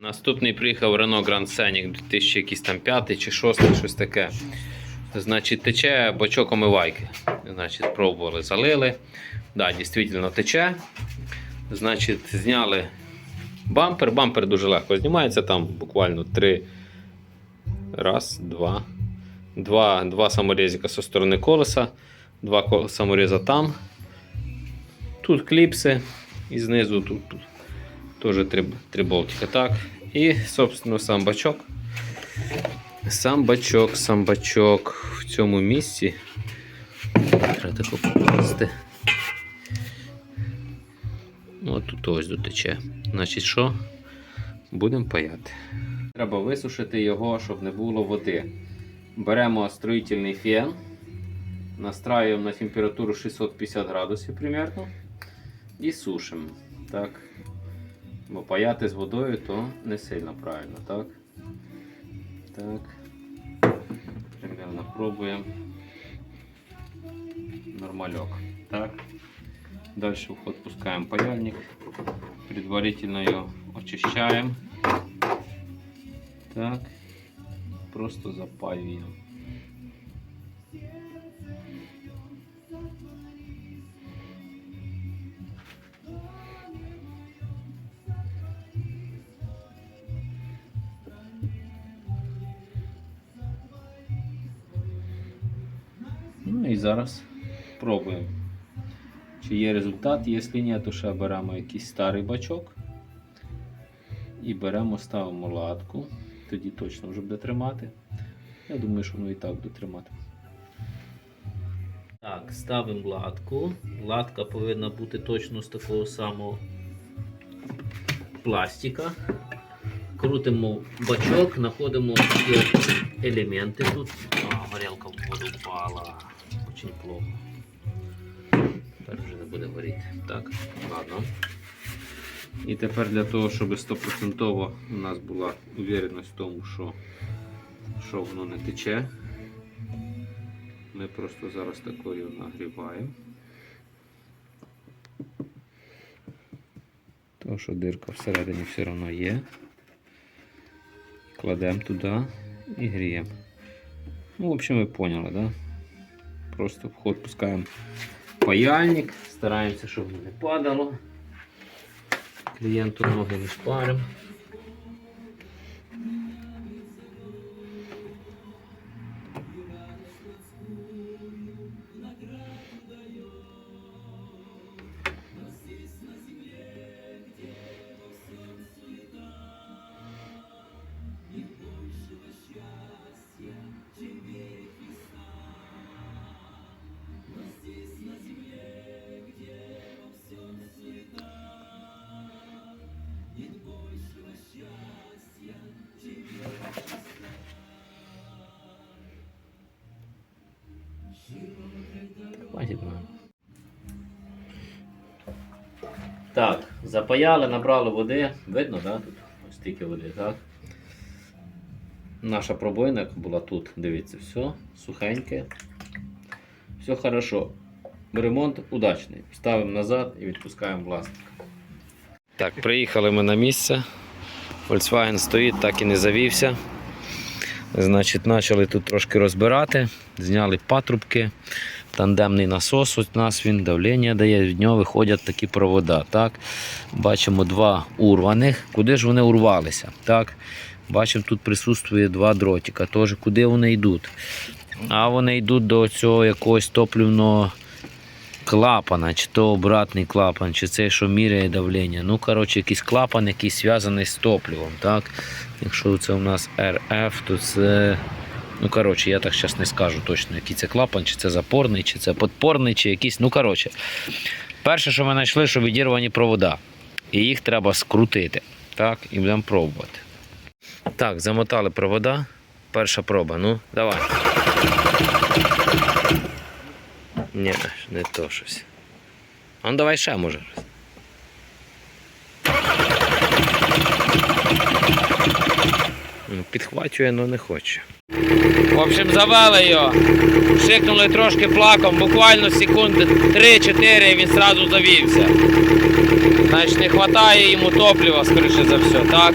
Наступний приїхав Renault Grand Scenic 2005 чи 6, щось таке. Значить, тече бачок омивайки. Значить, пробували, залили. Да, дійсно тече. Значить, зняли бампер. Бампер дуже легко знімається, там буквально три. Раз, два. Два, два саморізика зі сторони колеса, два саморіза там. Тут кліпси і знизу тут, тут теж три, три болтика. Так. І, собственно, сам бачок. Сам бачок, сам бачок в цьому місці. Треба тако покласти. От тут ось дотече. Значить, що? Будемо паяти. Треба висушити його, щоб не було води. Беремо строїтельний фен, настраюємо на температуру 650 градусів примерно і сушимо. Так. Бо паяти з водою то не сильно правильно, так? Так. Примерно пробуємо. Нормальок. Так. Дальше в ход пускаем паяльник. Предварительно ее очищаем. Так. Просто запаюємо. Зараз пробуємо. Чи є результат, якщо ні, то ще беремо якийсь старий бачок і беремо, ставимо латку. Тоді точно вже буде тримати. Я думаю, що воно і так буде тримати. Так, ставимо латку. Латка повинна бути точно з такого самого пластика. Крутимо бачок, знаходимо елементи тут. А, горілка в воду впала. Очень плохо. Тепер вже не буде горіти. Так, ладно. І тепер для того, щоб 100% у нас була увереність в тому, що, що воно не тече, ми просто зараз такою нагріваємо. Тому що дирка всередині все одно є. Кладемо туди і гріємо. Ну, в общем, ви поняли, да? Просто в ход пускаємо паяльник, стараємося, щоб не падало. Клієнту ноги не шпаримо. Так, запаяли, набрали води. Видно, да? Тут ось стільки води, так? Наша пробоїна була тут, дивіться, все, сухеньке. Все хорошо. Ремонт удачний. Ставимо назад і відпускаємо власник. Так, приїхали ми на місце. Volkswagen стоїть, так і не завівся. Значить, почали тут трошки розбирати, зняли патрубки, тандемний насос. У нас він давлення дає, від нього виходять такі провода. Так? Бачимо два урваних. Куди ж вони урвалися? Так? Бачимо, тут присутствує два дротика. Тож, куди вони йдуть? А вони йдуть до цього якогось топливного клапана, чи то обратний клапан, чи це, що міряє давлення. Ну, коротше, якийсь клапан, який зв'язаний з топливом. Так? Якщо це у нас RF, то це. Ну, коротше, я так зараз не скажу точно, який це клапан, чи це запорний, чи це подпорний, чи якийсь. Ну, коротше. Перше, що ми знайшли, що відірвані провода. І їх треба скрутити. Так, і будемо пробувати. Так, замотали провода. Перша проба. Ну, давай. Ні, не то щось. А ну давай ще може. Ну, Підхвачує, але не хоче. В общем, завели його. Шикнули трошки плаком, буквально секунди 3-4 і він зразу завівся. Значить не вистачає йому топлива, скоріше за все, так?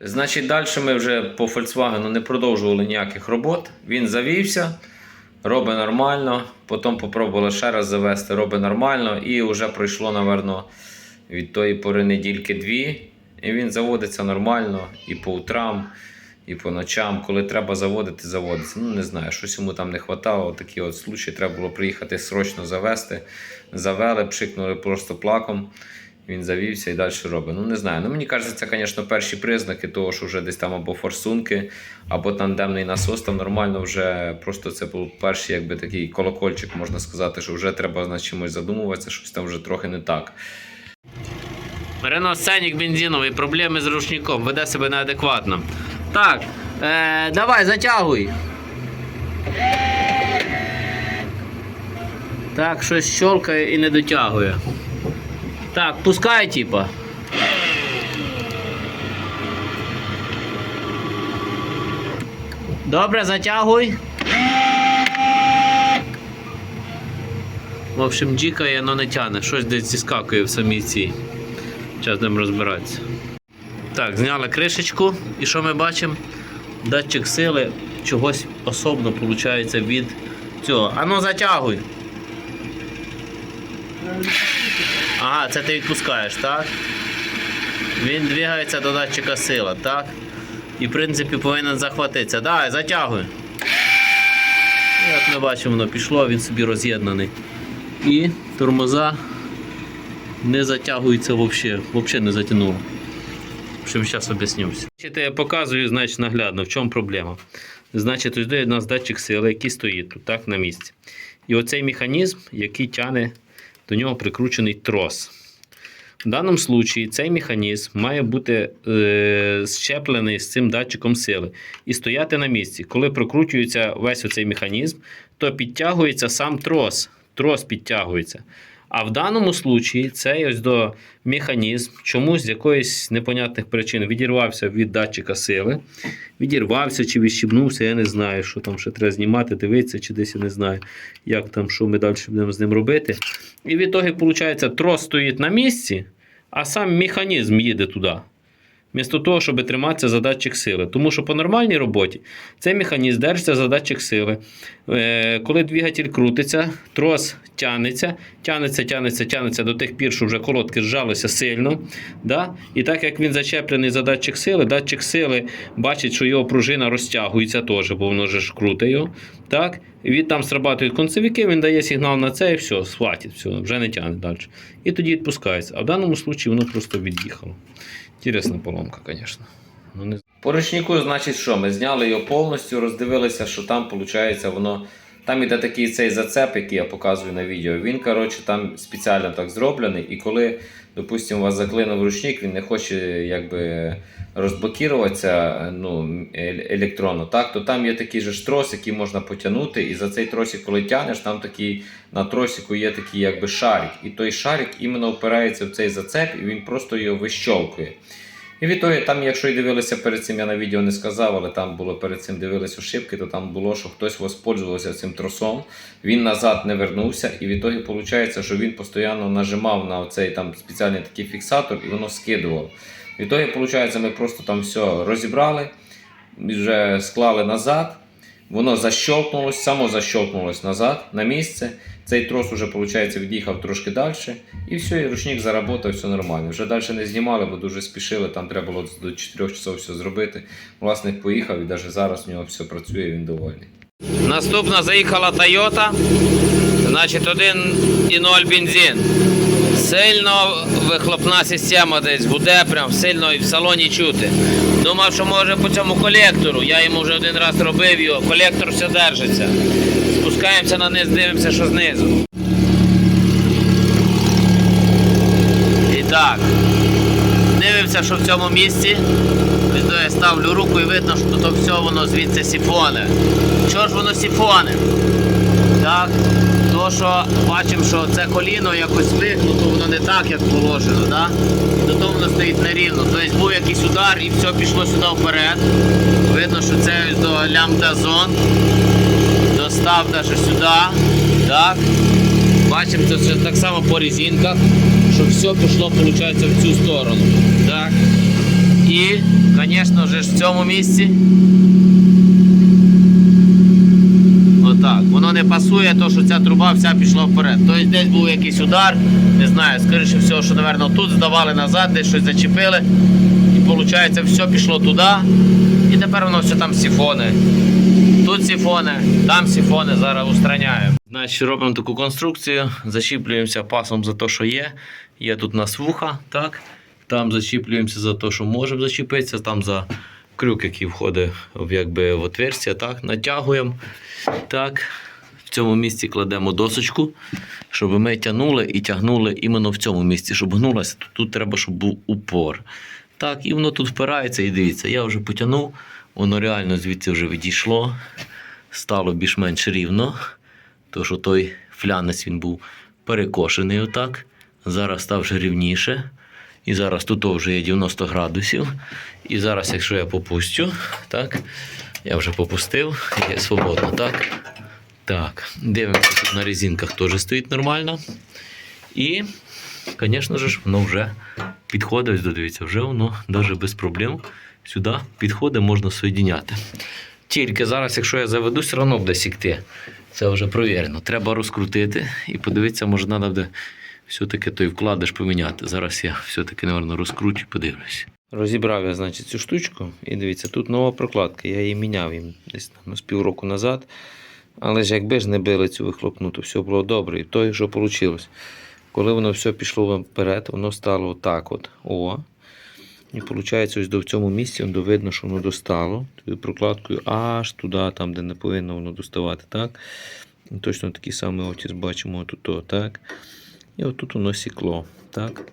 Значить, далі ми вже по Volkswagen не продовжували ніяких робот. Він завівся, робить нормально. Потім попробували ще раз завести, робить нормально. І вже пройшло, напевно, від тої пори недільки дві. І він заводиться нормально і по утрам, і по ночам. Коли треба заводити, заводиться. Ну не знаю, щось йому там не вистачало. Такі от случаї треба було приїхати срочно завести. Завели, пшикнули просто плаком. Він завівся і далі робить. Ну не знаю. Ну мені кажеться, це, звісно, перші признаки того, що вже десь там або форсунки, або тандемний насос там нормально вже просто це був перший якби такий колокольчик, можна сказати, що вже треба над чимось задумуватися, щось там вже трохи не так. Рено Сценік бензиновий, проблеми з рушником, веде себе неадекватно. Так, е, давай, затягуй. Так, щось щолкає і не дотягує. Так, пускай, типа. Добре, затягуй. В общем, джікає, але не тяне. Щось десь зіскакує в самій цій. Зараз будемо розбиратися. Так, зняли кришечку. І що ми бачимо? Датчик сили чогось особно виходить від цього. Ану затягуй. Ага, це ти відпускаєш, так? Він двигається до датчика сила, так? І в принципі повинен захватитися. Давай, затягуй. Як ми бачимо, воно пішло, він собі роз'єднаний. І тормоза не затягуються взагалі, взагалі не затягнуло. Общем, зараз об'ясню. Значить, Я показую, значить, наглядно, в чому проблема. Значить, ось у нас датчик сили, який стоїть тут, так, на місці. І оцей механізм, який тягне до нього прикручений трос. В даному случаї цей механізм має бути е, щеплений з цим датчиком сили і стояти на місці. Коли прокручується весь оцей механізм, то підтягується сам трос. Трос підтягується. А в даному случаї цей ось до механізм чомусь з якоїсь непонятних причин відірвався від датчика сили. Відірвався чи відщібнувся, я не знаю, що там ще треба знімати, дивитися, чи десь я не знаю, як там, що ми далі будемо з ним робити. І в ітогі, виходить, трос стоїть на місці, а сам механізм їде туди. Вмісто того, щоб триматися за датчик сили. Тому що по нормальній роботі цей механізм держиться за датчик сили. Е, коли двигатель крутиться, трос тягнеться, тягнеться, тягнеться, тягнеться до тих пір, що вже колодки зжалися сильно. Да? І так як він зачеплений за датчик сили, датчик сили бачить, що його пружина розтягується теж, бо воно ж круте його. Так? Від там срабатують концевики, він дає сигнал на це і все, схватить, все, вже не тягне далі. І тоді відпускається. А в даному випадку воно просто від'їхало. Інтересна поломка, звісно. Ну, не... По ручнику, значить, що? Ми зняли його повністю, роздивилися, що там, виходить, воно. Там іде такий цей зацеп, який я показую на відео. Він, коротше, там спеціально так зроблений. І коли, допустимо, вас заклинув ручник, він не хоче якби розблокуватися ну, електронно, так, то там є такий же трос, який можна потягнути. І за цей тросик, коли тягнеш, там такий на тросику є такий якби шарик. І той шарик іменно впирається в цей зацеп, і він просто його вищолкує. І відтоді, там, якщо і дивилися перед цим, я на відео не сказав, але там було перед цим дивились ошибки, то там було, що хтось воспользувався цим тросом, він назад не вернувся, і відтоді виходить, що він постійно нажимав на цей спеціальний такий фіксатор і воно скидувало. Відтоді, виходить, ми просто там все розібрали, вже склали назад. Воно защелкнулось, само защелкнулось назад на місце. Цей трос уже, виходить, від'їхав трошки далі. І все, і ручник заработав, все нормально. Вже далі не знімали, бо дуже спішили, там треба було до 4 часов все зробити. Власник поїхав і навіть зараз у нього все працює, він довольний. Наступна заїхала Toyota, значить 1,0 бензин. Сильно вихлопна система десь буде, прям сильно і в салоні чути. Думав, що може по цьому колектору. Я йому вже один раз робив його, колектор все держиться. Спускаємося на низ, дивимося, що знизу. І так. Дивимося, що в цьому місці. Я ставлю руку і видно, що тут все воно звідси сіфоне. Чого ж воно сіфоне? Так, що бачимо, що це коліно якось вигнуто, воно не так, як положено, да? до того воно стоїть нерівно. Тобто був якийсь удар і все пішло сюди вперед. Видно, що це до лямбда зон. Достав навіть сюди. Так. Бачимо, це так само по резинках, щоб все пішло, виходить, в цю сторону. Так. І, звісно ж, в цьому місці. Отак. Воно не пасує, то що ця труба вся пішла вперед. Тобто десь був якийсь удар, не знаю, скоріше всього, що, напевно, тут здавали назад, десь щось зачепили. І виходить, все пішло туди. І тепер воно все там сіфони. Тут сіфони, там сіфони, зараз устраняємо. Значить, робимо таку конструкцію, зачіплюємося пасом за те, що є. Є тут у нас вуха, так. Там зачіплюємося за те, що можемо зачепитися, там за крюк, який входить якби, в отверстя, так, натягуємо. Так. В цьому місці кладемо досочку, щоб ми тягнули і тягнули іменно в цьому місці, щоб гнулося. Тут, тут треба, щоб був упор. Так, і воно тут впирається і дивіться, я вже потягнув, воно реально звідси вже відійшло, стало більш-менш рівно. То що той флянець він був перекошений отак. Зараз став вже рівніше. І зараз тут вже є 90 градусів. І зараз, якщо я попустю, так, я вже попустив, є свободно, так. Так, дивимося, тут на резинках теж стоїть нормально. І, звісно ж, воно вже підходить, дивіться, вже воно навіть без проблем сюди підходить, можна соєдиняти. Тільки зараз, якщо я заведу, все одно буде сікти. Це вже провірено. Треба розкрутити і подивитися, може, треба буде все-таки той вкладиш поміняти. Зараз я все-таки, напевно, розкручу і подивлюсь. Розібрав я, значить, цю штучку, і дивіться, тут нова прокладка. Я її міняв їм десь там, з півроку назад. Але ж якби ж не били цю вихлопну, то все було добре. І то, що вийшло. Коли воно все пішло вперед, воно стало отак от. О. І виходить, ось до в цьому місці видно, що воно достало. Тою прокладкою аж туди, там, де не повинно воно доставати. так. І точно такий самий отіс бачимо тут, так. І отут воно сікло. так.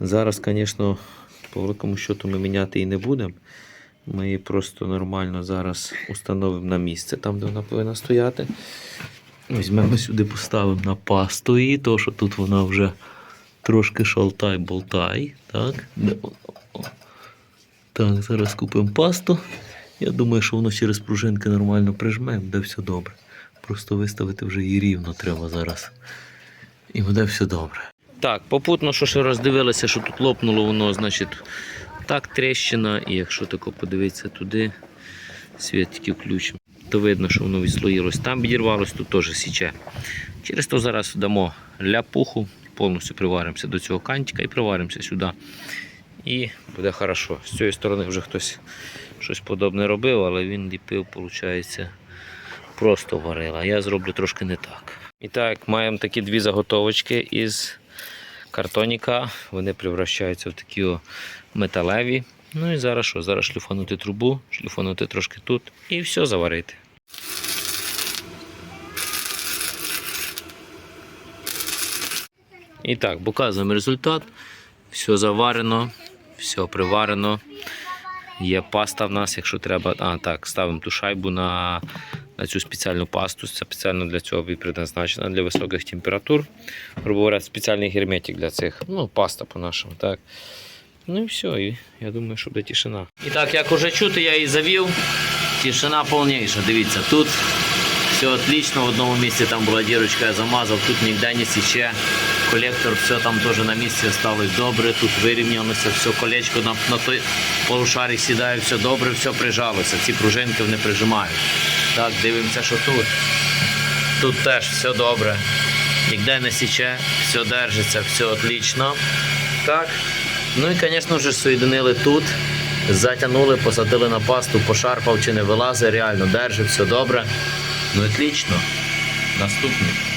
Зараз, звісно, по великому счету ми міняти її не будемо. Ми її просто нормально зараз установимо на місце, там, де вона повинна стояти. Візьмемо сюди, поставимо на пасту її, то що тут вона вже трошки шалтай-болтай. Так, Де так, зараз купимо пасту. Я думаю, що воно через пружинки нормально прижме, буде все добре. Просто виставити вже її рівно треба зараз. І буде все добре. Так, попутно, що ще роздивилися, що тут лопнуло воно, значить, так тріщина, і якщо тако подивитися туди, світ тільки включимо, то видно, що воно відслоїлось. Там відірвалось, тут теж січе. Через то зараз дамо ляпуху, повністю приваримося до цього кантика і приваримося сюди. І буде хорошо. З цієї сторони вже хтось щось подобне робив, але він ліпив, виходить, просто варив. А я зроблю трошки не так. І так, маємо такі дві заготовочки із картоніка. Вони превращаються в такі металеві. Ну і зараз що? Зараз шліфанути трубу, шліфанути трошки тут і все заварити. І так, показуємо результат. Все заварено, все приварено. Є паста в нас, якщо треба. А, так, ставимо ту шайбу на цю спеціальну пасту. Це спеціально для цього і предназначена для високих температур. Грубо говоря, спеціальний герметик для цих. Ну, паста по-нашому. так. Ну і все, і я думаю, що буде тишина. І так, як уже чути, я її завів. Тишина повніша. Дивіться, тут все отлично. В одному місці там була дірочка, я замазав, тут ніде не січе. Колектор, все там теж на місці осталось добре. Тут вирівнялося, все колечко на, на той полушарик сідає, все добре, все прижалося. Ці пружинки вони прижимають. Так, дивимося, що тут. Тут теж все добре. Ніде не січе, все держиться, все отлично. Так. Ну і, звісно вже соєдинили тут, затягнули, посадили на пасту, пошарпав чи не вилазить, реально держить, все добре. Ну, отлично. Наступний.